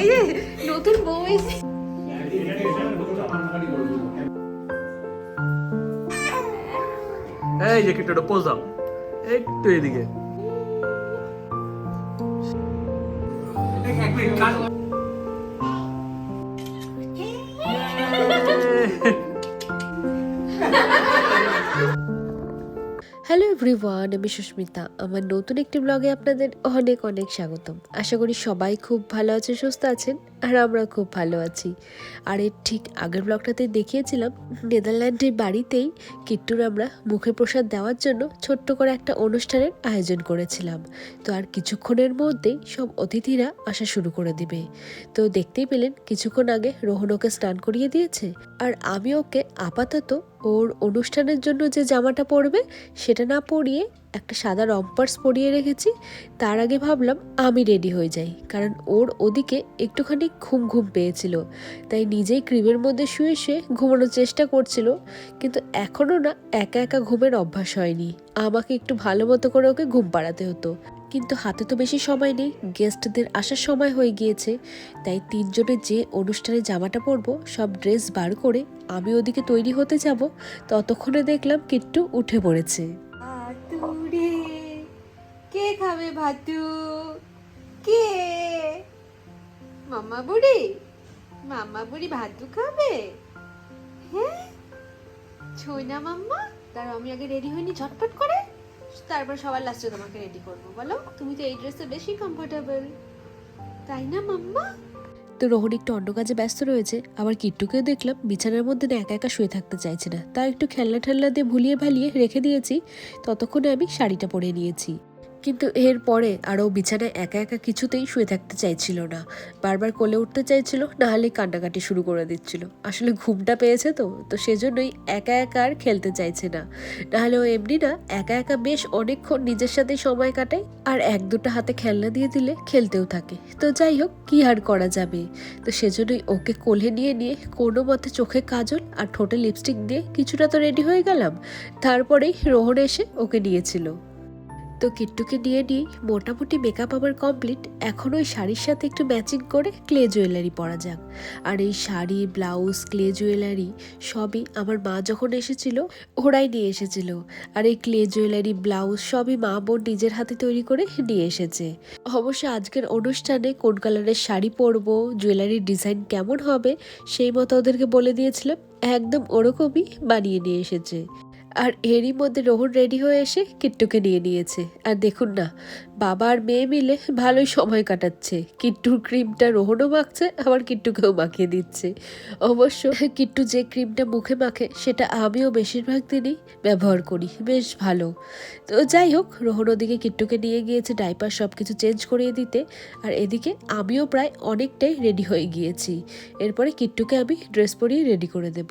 ওই যে নতুন বউ এসে এই যে কিট্টুটা পোজ দাও একটু এদিকে হ্যালো এভরিওয়ান আমি সুস্মিতা। আমার নতুন একটি ব্লগে আপনাদের অনেক অনেক স্বাগতম। আশা করি সবাই খুব ভালো আছে সুস্থ আছেন, আর আমরা খুব ভালো আছি। আর এর ঠিক আগের ব্লগটাতে দেখিয়েছিলাম, নেদারল্যান্ডের বাড়িতেই কিট্টুর আমরা মুখে প্রসাদ দেওয়ার জন্য ছোট্ট করে একটা অনুষ্ঠানের আয়োজন করেছিলাম। তো আর কিছুক্ষণের মধ্যেই সব অতিথিরা আসা শুরু করে দিবে। তো দেখতেই পেলেন, কিছুক্ষণ আগে রোহন ওকে স্নান করিয়ে দিয়েছে, আর আমি ওকে আপাতত ওর অনুষ্ঠানের জন্য যে জামাটা পরবে, সেটা না পরিয়ে একটা সাদা রম্পার্স পরিয়ে রেখেছি। তার আগে ভাবলাম আমি রেডি হয়ে যাই, কারণ ওর ওদিকে একটুখানি ঘুম ঘুম পেয়েছিল। তাই নিজেই ক্রিমের মধ্যে শুয়ে শুয়ে ঘুমানোর চেষ্টা করছিল, কিন্তু এখনও না একা একা ঘুমের অভ্যাস হয়নি। আমাকে একটু ভালো মতো করে ওকে ঘুম পাড়াতে হতো। কিন্তু হাতে তো বেশি সময় নেই গেস্টদের আসার সময় হয়ে গিয়েছে। তাই তিনজনের যে অনুষ্ঠানে জামাটা পরবো, সব ড্রেস বার করে আমি ওদিকে তৈরি হতে যাব। ততক্ষণে দেখলাম কিট্টু উঠে পড়েছে। কে খাবে ভাতু কে? মামা বুড়ি? মামা বুড়ি ভাতু খাবে? হ্যাঁ? ছই মাম্মা, দাঁড়াও, আমি আগে রেডি হইনি ঝটপট করে। তারপর সবার লাস্টে তোমাকে রেডি করব। বলো, তুমি তো এই ড্রেসে বেশি কমফোর্টেবল তাই না, মাম্মা? তো রোহন একটু অন্য কাজে ব্যস্ত রয়েছে, আবার কিট্টুকেও দেখলাম, বিছানার মধ্যে না একা একা শুয়ে থাকতে চাইছে না। তাই একটু খেলনা ঠেলনা দিয়ে ভুলিয়ে ভালিয়ে রেখে দিয়েছি, ততক্ষণে আমি শাড়িটা পরে নিয়েছি। কিন্তু এর পরে আরও বিছানায় একা একা কিছুতেই শুয়ে থাকতে চাইছিল না। বারবার কোলে উঠতে চাইছিল, না হলে কান্নাকাটি শুরু করে দিচ্ছিল। আসলে ঘুমটা পেয়েছে তো তো সেজন্যই একা একা আর খেলতে চাইছে না। নাহলে ও এমনি না, একা একা বেশ অনেকক্ষণ নিজের সাথে সময় কাটায় আর এক দুটো হাতে খেলনা দিয়ে দিলে খেলতেও থাকে। তো যাই হোক, কি আর করা যাবে? তো সেজন্যই ওকে কোলে নিয়ে নিয়ে কোনো মতে চোখে কাজল আর ঠোঁটে লিপস্টিক দিয়ে কিছুটা তো রেডি হয়ে গেলাম। তারপরেই রোহন এসে ওকে নিয়েছিল। তো কিট্টুকে নিয়ে নিয়ে মোটামুটি মেকআপ আমার কমপ্লিট এখন ওই শাড়ির সাথে একটু ম্যাচিং করে ক্লে জুয়েলারি পরা যাক। আর এই শাড়ি ব্লাউজ ক্লে জুয়েলারি সবই আমার মা যখন এসেছিল, ওরাই নিয়ে এসেছিল। আর এই ক্লে জুয়েলারি ব্লাউজ সবই মা বোন নিজের হাতে তৈরি করে নিয়ে এসেছে। অবশ্য আজকের অনুষ্ঠানে কোন কালারের শাড়ি পরবো জুয়েলারির ডিজাইন কেমন হবে, সেই মতো ওদেরকে বলে দিয়েছিলাম। একদম ওরকমই বানিয়ে নিয়ে এসেছে। আর এরই মধ্যে রোহন রেডি হয়ে এসে কিট্টুকে নিয়ে নিয়েছে। আর দেখুন না বাবা আর মেয়ে মিলে ভালোই সময় কাটাচ্ছে। কিট্টুর ক্রিমটা রোহনও মাখছে, আবার কিট্টুকেও মাখিয়ে দিচ্ছে। অবশ্য কিট্টু যে ক্রিমটা মুখে মাখে, সেটা আমিও বেশিরভাগ দিনই ব্যবহার করি। বেশ ভালো। তো যাই হোক, রোহন ওদিকে কিট্টুকে নিয়ে গিয়েছে ডাইপার সব কিছু চেঞ্জ করিয়ে দিতে, আর এদিকে আমিও প্রায় অনেকটাই রেডি হয়ে গিয়েছি। এরপরে কিট্টুকে আমি ড্রেস পরিয়ে রেডি করে দেব।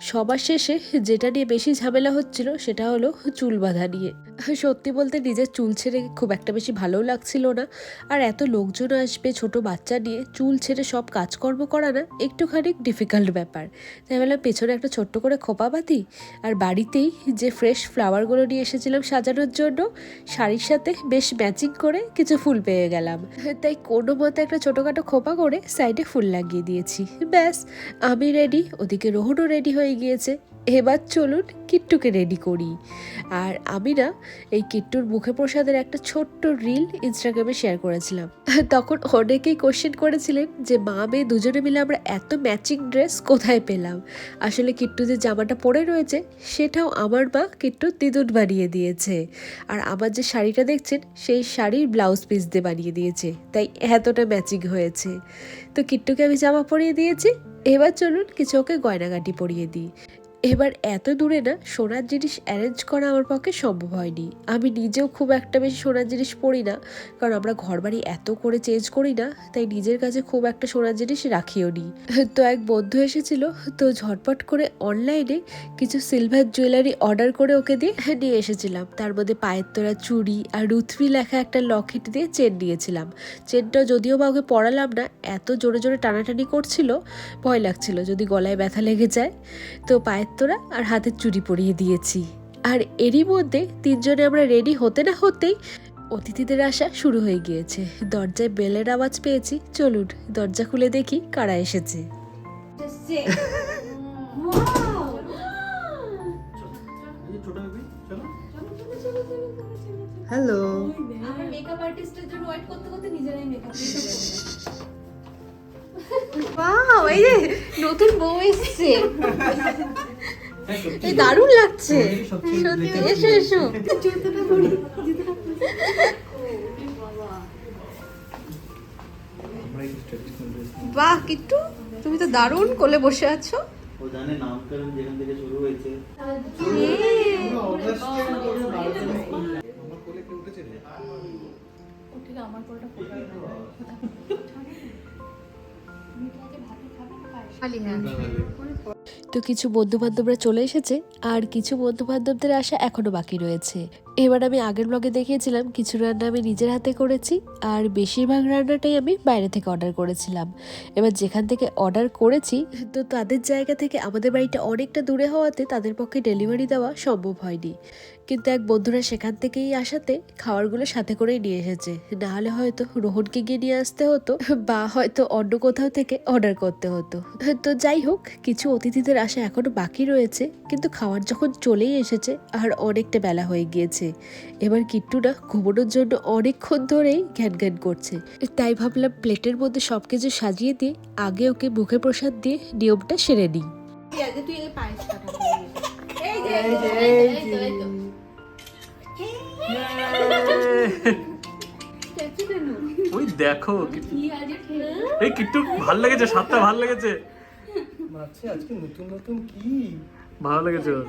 সবার শেষে যেটা নিয়ে বেশি ঝামেলা হচ্ছিল, সেটা হলো চুল বাঁধা নিয়ে। সত্যি বলতে নিজের চুল ছেড়ে খুব একটা বেশি ভালোও লাগছিল না। আর এত লোকজন আসবে, ছোট বাচ্চা নিয়ে, চুল ছেড়ে সব কাজকর্ম করা না, একটুখানি ডিফিকাল্ট ব্যাপার। তাই বললাম, পেছনে একটা ছোট্ট করে খোপা বাঁধি, আর বাড়িতেই যে ফ্রেশ ফ্লাওয়ারগুলো নিয়ে এসেছিলাম সাজানোর জন্য, শাড়ির সাথে বেশ ম্যাচিং করে কিছু ফুল পেয়ে গেলাম। তাই কোনো মতে একটা ছোটোখাটো খোপা করে সাইডে ফুল লাগিয়ে দিয়েছি। ব্যাস, আমি রেডি ওদিকে রোহনও রেডি হয়ে গিয়েছে। এবার চলুন কিট্টুকে রেডি করি। আর আমি না এই কিট্টুর মুখে প্রসাদের একটা ছোট্ট রিল ইনস্টাগ্রামে শেয়ার করেছিলাম। তখন অনেকেই কোশ্চেন করেছিলেন যে, মা, মেয়ে দুজনে মিলে আমরা এত ম্যাচিং ড্রেস কোথায় পেলাম? আসলে কিট্টু যে জামাটা পরে রয়েছে, সেটাও আমার মা কিট্টু দিদুন বানিয়ে দিয়েছে। আর আমার যে শাড়িটা দেখছেন, সেই শাড়ির ব্লাউজ পিস দিয়ে বানিয়ে দিয়েছে। তাই এতটা ম্যাচিং হয়েছে। তো কিট্টুকে আমি জামা পরিয়ে দিয়েছি। এবার চলুন কিছু ওকে গয়নাগাটি পরিয়ে দিই। এবার এত দূরে না সোনার জিনিস অ্যারেঞ্জ করা আমার পক্ষে সম্ভব হয়নি। আমি নিজেও খুব একটা বেশি সোনার জিনিস পড়ি না, কারণ আমরা ঘর বাড়ি এত করে চেঞ্জ করি না, তাই নিজের কাছে খুব একটা সোনার জিনিস রাখিও নি। তো এক বন্ধু এসেছিল, তো ঝটপট করে অনলাইনে কিছু সিলভার জুয়েলারি অর্ডার করে ওকে দিয়ে নিয়ে এসেছিলাম। তার মধ্যে পায়ের তোলা চুড়ি আর রুথবি লেখা একটা লকেট দিয়ে চেন নিয়েছিলাম। চেনটা যদিও বা ওকে পড়ালাম না, এত জোরে জোরে টানাটানি করছিল, ভয় লাগছিল যদি গলায় ব্যথা লেগে যায়। তো পায়ের তোরা আর হাতের চুড়ি পরিয়ে দিয়েছি। আর এরই মধ্যে তিনজনে আমরা রেডি হতে না হতেই অতিথিদের আসা শুরু হয়ে গিয়েছে। দরজায় বেলের আওয়াজ পেয়েছি। চলুন দরজা খুলে দেখি কারা এসেছে। হ্যালো মেকআপ আর্টিস্টের জন্য ওয়েট করতে করতে নিজেরাই মেকআপ ওয়াও এই নতুন বউ এসেছে। এই দারুণ লাগছে। সত্যি এসো এসো। বাহ কিট্টু তুমি তো দারুণ কোলে বসে আছো। ও জানে নামকরণ যেখান থেকে শুরু হয়েছে। খালি হ্যাঁ। তো কিছু বন্ধুবান্ধবরা চলে এসেছে আর কিছু বন্ধুবান্ধবদের আসা এখনও বাকি রয়েছে। এবার আমি আগের ব্লগে দেখিয়েছিলাম, কিছু রান্না আমি নিজের হাতে করেছি আর বেশিরভাগ রান্নাটাই আমি বাইরে থেকে অর্ডার করেছিলাম। এবার যেখান থেকে অর্ডার করেছি, তো তাদের জায়গা থেকে আমাদের বাড়িটা অনেকটা দূরে হওয়াতে তাদের পক্ষে ডেলিভারি দেওয়া সম্ভব হয়নি। কিন্তু এক বন্ধুরা সেখান থেকেই আসাতে খাবারগুলো সাথে করেই নিয়ে এসেছে। নাহলে হয়তো রোহনকে গিয়ে নিয়ে আসতে হতো, বা হয়তো অন্য কোথাও থেকে অর্ডার করতে হতো। তো যাই হোক, কিছু অতিথিদের আসা এখনও বাকি রয়েছে, কিন্তু খাবার যখন চলেই এসেছে, আর অনেকটা বেলা হয়ে গিয়েছে। এবার কিট্টুটা ঘুমানোর জন্য অনেকক্ষণ ধরেই ঘ্যান ঘ্যান করছে। তাই ভাবলাম প্লেটের মধ্যে সব কিছু সাজিয়ে দিয়ে আগে ওকে মুখে প্রসাদ দিয়ে নিয়মটা সেরে নিই? ওই দেখো এই কিট্টু ভালো লেগেছে সাতটা ভালো লেগেছে। আজকে নতুন নতুন কি? ভালো লেগেছে। ওর।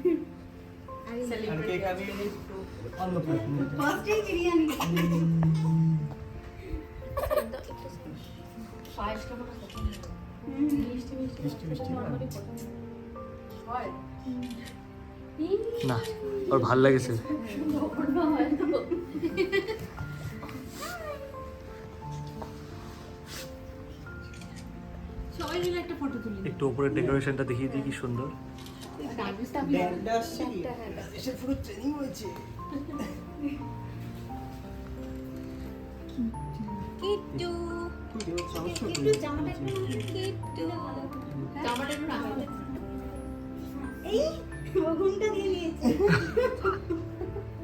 আর অন্য বিরিয়ানি না ওর ভালো লেগেছে। একটা ফটো তুলি। একটু উপরের ডেকোরেশনটা দেখিয়ে দিই কি সুন্দর। এসে পুরো ট্রেনিং হয়েছে। কিট্টু। কি রে, সমস্যা কি? কিট্টু জামাটা একটু কিট্টু। জামাটা একটু রাখো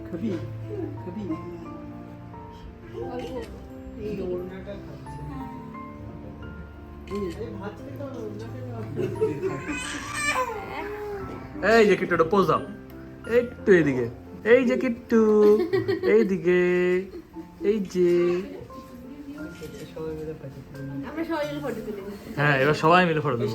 খাবি খাবি এই ওড়নাটা খাচ্ছে। এই, ভাত খেতে ওড়নাটা খাচ্ছে। এই যে কিট্টু একটা পোজ দাও একটু এইদিকে এই যে কিট্টু এইদিকে। এই যে। সবাই মিলে পাঠিয়ে দিলাম। আমরা সবাই মিলে ফটো তুলি হ্যাঁ এবার সবাই মিলে ফটো দে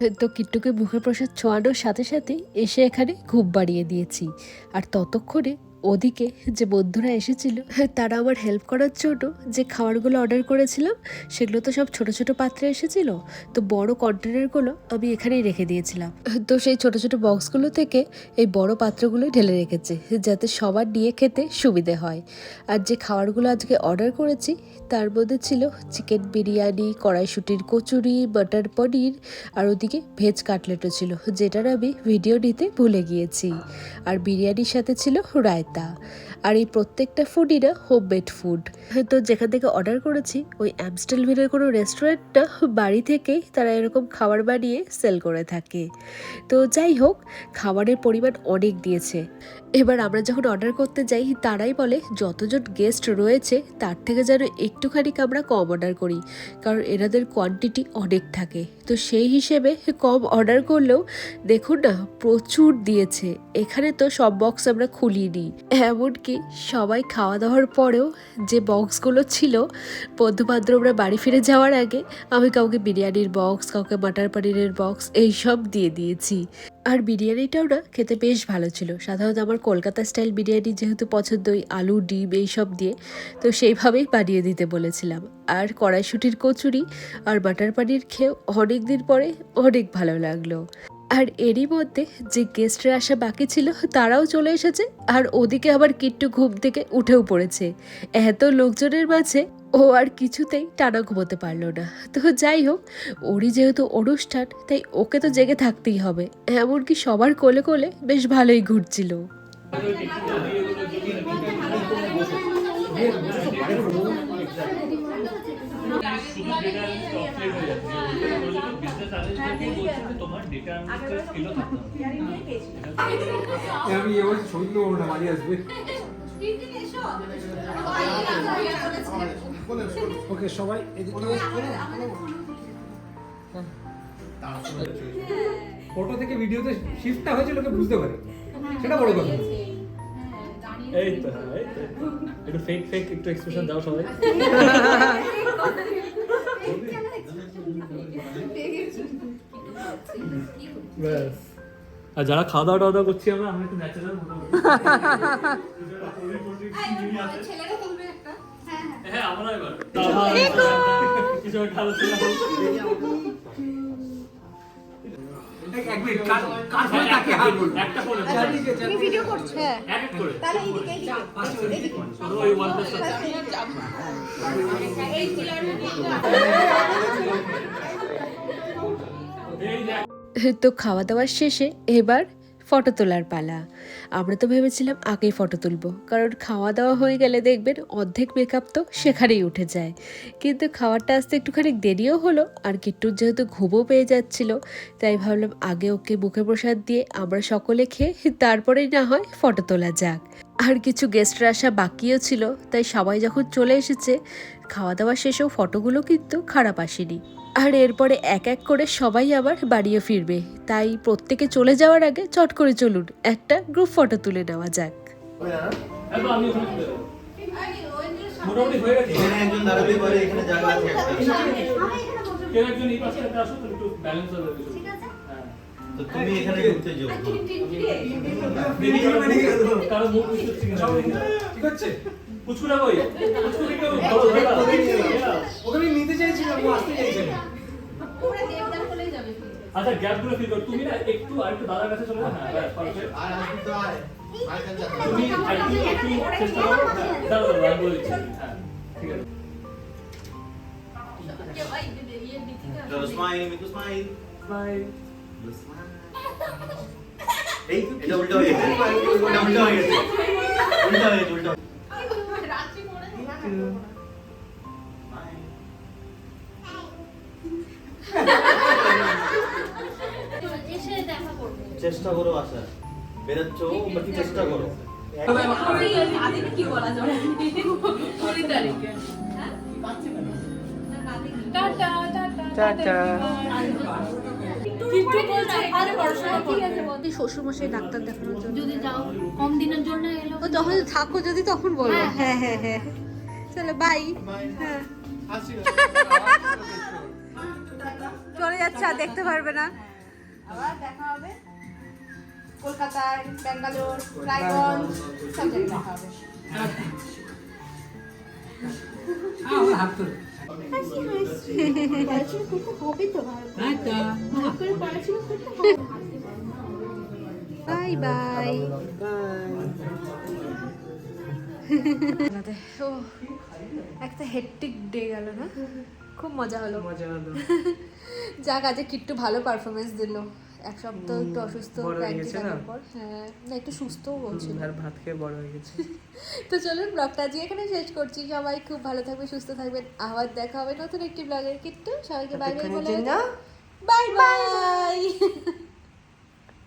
তাহলে তো কিট্টুকে মুখে প্রসাদ ছোঁয়ানোর সাথে সাথে এসে এখানে ঘুম বাড়িয়ে দিয়েছি। আর ততক্ষণে ওদিকে যে বন্ধুরা এসেছিল, তারা আমার হেল্প করার জন্য যে খাবারগুলো অর্ডার করেছিলাম, সেগুলো তো সব ছোট ছোট পাত্রে এসেছিল। তো বড় কন্টেনারগুলো আমি এখানেই রেখে দিয়েছিলাম। তো সেই ছোট ছোট বক্সগুলো থেকে এই বড় পাত্রগুলো ঢেলে রেখেছে, যাতে সবার নিয়ে খেতে সুবিধে হয়। আর যে খাবারগুলো আজকে অর্ডার করেছি, তার মধ্যে ছিল চিকেন বিরিয়ানি, কড়াইশুটির কচুরি বাটার পনির, আর ওদিকে ভেজ কাটলেটও ছিল, যেটার আমি ভিডিও নিতে ভুলে গিয়েছি। আর বিরিয়ানির সাথে ছিল রায়তা। আর এই প্রত্যেকটা ফুডই না হোমমেড ফুড তো যেখান থেকে অর্ডার করেছি, ওই অ্যামস্টেলভিনের কোনো রেস্টুরেন্টটা বাড়ি থেকেই তারা এরকম খাবার বানিয়ে সেল করে থাকে। তো যাই হোক, খাবারের পরিমাণ অনেক দিয়েছে। এবার আমরা যখন অর্ডার করতে যাই, তারাই বলে যতজন গেস্ট রয়েছে, তার থেকে যেন একটুখানি আমরা কম অর্ডার করি, কারণ এনাদের কোয়ান্টিটি অনেক থাকে। তো সেই হিসেবে কম অর্ডার করলেও দেখুন না, প্রচুর দিয়েছে। এখানে তো সব বক্স আমরা খুলিনি। এমনকি সবাই খাওয়া দাওয়ার পরেও যে বক্সগুলো ছিল, বন্ধু বান্ধবরা বাড়ি ফিরে যাওয়ার আগে আমি কাউকে বিরিয়ানির বক্স, কাউকে মাটার পানিরের বক্স এইসব দিয়ে দিয়েছি। আর বিরিয়ানিটাও না খেতে বেশ ভালো ছিল। সাধারণত আমার কলকাতা স্টাইল বিরিয়ানি যেহেতু পছন্দ ওই আলু, ডিম এইসব দিয়ে, তো সেইভাবেই বানিয়ে দিতে বলেছিলাম। আর কড়াইশুটির কচুরি আর বাটার পানির খেয়েও অনেক দিন পরে অনেক ভালো লাগল। আর এরই মধ্যে যে গেস্টরা আসা বাকি ছিল, তারাও চলে এসেছে। আর ওদিকে আবার কিট্টু ঘুম থেকে উঠেও পড়েছে। এত লোকজনের মাঝে ও আর কিছুতেই টানা ঘুমোতে পারল না। তো যাই হোক, ওরই যেহেতু অনুষ্ঠান, তাই ওকে তো জেগে থাকতেই হবে। এমনকি সবার কোলে কোলে বেশ ভালোই ঘুরছিল। আমি এবার ছবি তুলবো না মাঝে আসবে ওকে সবাই ফটো থেকে ভিডিওতে শিফটটা হয়েছে লোকে বুঝতে পারে। সেটা বড় কথা। এই তো হ্যাঁ, এই তো একটু ফেক ফেক একটু এক্সপ্রেশন দাও সবাই। ব্যাস। আর যারা খাওয়া দাওয়া টাওয়া দাওয়া করছি আমরা আমরা একটু ন্যাচারাল মোটামুটি। হ্যাঁ আমরা এবার। এক মিনিট কার কার ফোনে তাকে হাত বলব? একটা ফোনে তুমি ভিডিও করছ হ্যাঁ। এক এক করে। তাহলে এইদিকে এইদিকে ওই ওয়ান প্লাস এই যে তো খাওয়া দাওয়ার শেষে এবার ফটো তোলার পালা। আমরা তো ভেবেছিলাম আগেই ফটো তুলবো। কারণ খাওয়া দাওয়া হয়ে গেলে দেখবেন অর্ধেক মেকআপ তো সেখানেই উঠে যায়। কিন্তু খাওয়ারটা আসতে একটুখানি দেরিও হলো, আর কিট্টুর যেহেতু ঘুমও পেয়ে যাচ্ছিল, তাই ভাবলাম আগে ওকে মুখে প্রসাদ দিয়ে আমরা সকলে খেয়ে তারপরেই না হয় ফটো তোলা যাক। আর কিছু গেস্টরা আসা বাকিও ছিল, তাই সবাই যখন চলে এসেছে, খাওয়া দাওয়া শেষেও ফটোগুলো কিন্তু খারাপ আসেনি। আর এরপরে এক এক করে সবাই আবার বাড়িও ফিরবে। তাই প্রত্যেকে চলে যাওয়ার আগে চট করে চলুন একটা গ্রুপ ফটো তুলে নেওয়া যাক। তুমি এখানে যাও। ঠিক আছে? কই? চাইছিলাম ও আসতে আচ্ছা গ্যাপগুলো ফিল তুমি না একটু আর একটু দাদার কাছে চলে যাও। হ্যাঁ ব্যাস perfect। তুমি একটু একটু চেষ্টা করো? হ্যাঁ, দাঁড়াও দাঁড়াও আমি বলে দিচ্ছি। হ্যাঁ ঠিক আছে। চলো স্মাইল মিতু স্মাইল বাই এই এটা উল্টো হয়ে গেছে। উল্টো হয়ে গেছে। উল্টো হয়ে গেছে উল্টো। চেষ্টা করো আশা বেরোচ্ছ বাকি চেষ্টা করো। শ্বশুরমশাই ডাক্তার দেখানোর জন্য যদি যাও কম দিনের জন্য এলো। ও যখন থাকো যদি তখন বলব হ্যাঁ হ্যাঁ। হ্যাঁ চলো বাই হ্যাঁ। চলে যাচ্ছে আর দেখতে পারবে না। আবার দেখা হবে। কলকাতায় ব্যাঙ্গালোর রায়গঞ্জ সব জায়গায় দেখা হবে। করতে হবে বাই বাই। ও একটা হেট্টিক ডে গেল না? খুব মজা হলো। মজা হলো। যাক আজকে কিট্টু ভালো পারফরমেন্স দিল। এক সপ্তাহ একটু অসুস্থ? পর। হ্যাঁ না একটু সুস্থও বলছিল। আর ভাত খেয়ে বড় হয়ে গেছে। তো চলুন ব্লগটা আজকে এখানে শেষ করছি। সবাই খুব ভালো থাকবে সুস্থ থাকবেন। আবার দেখা হবে নতুন একটি ব্লগের কিন্তু সবাইকে বাই বাই বলে বাই বাই